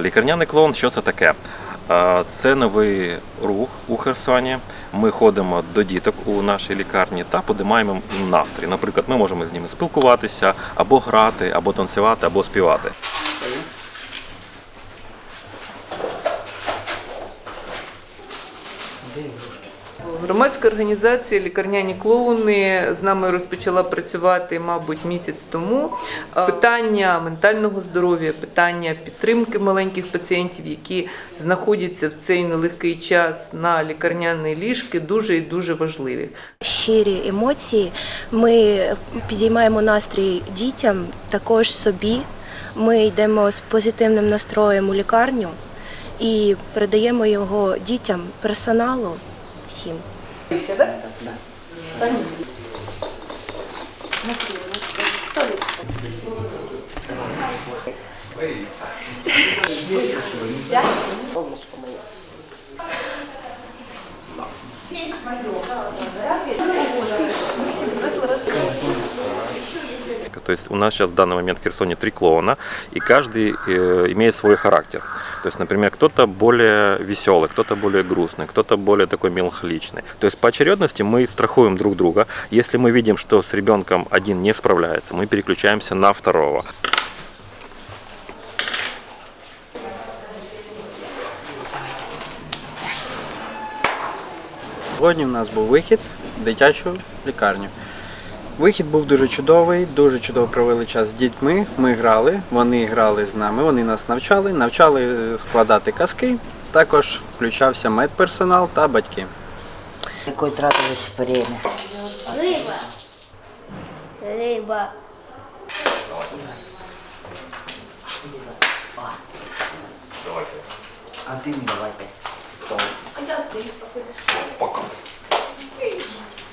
Лікарняний клоун, що це таке? Це новий рух у Херсоні. Ми ходимо до діток у нашій лікарні та подимаємо настрій. Наприклад, ми можемо з ними спілкуватися, або грати, або танцювати, або співати. Громадська організація Лікарняні клоуни з нами розпочала працювати, мабуть, місяць тому. Е, Питання ментального здоров'я, питання підтримки маленьких пацієнтів, які знаходяться в цей нелегкий час на лікарняній ліжки, дуже і дуже важливі. щирі емоції. Ми підіймаємо настрій дітям, також собі. Ми йдемо з позитивним настроєм у лікарню і передаємо його дітям, персоналу, всім. Солнышко моє. Погода. То есть у нас сейчас в данный момент в Херсоне три клоуна, и каждый э, имеет свой характер. То есть, например, кто-то более веселый, кто-то более грустный, кто-то более такой меланхоличный. То есть по очередности мы страхуем друг друга. Если мы видим, что с ребенком один не справляется, мы переключаемся на второго. Сьогодні в нас був вихід в дитячу лікарню. Вихід був дуже чудовий, дуже чудово провели час з дітьми. Ми грали, вони грали з нами, вони нас навчали, навчали складати казки. Також включався медперсонал та батьки. Какое тратилось время. Рыба. Рыба. А ты не давай пять. А я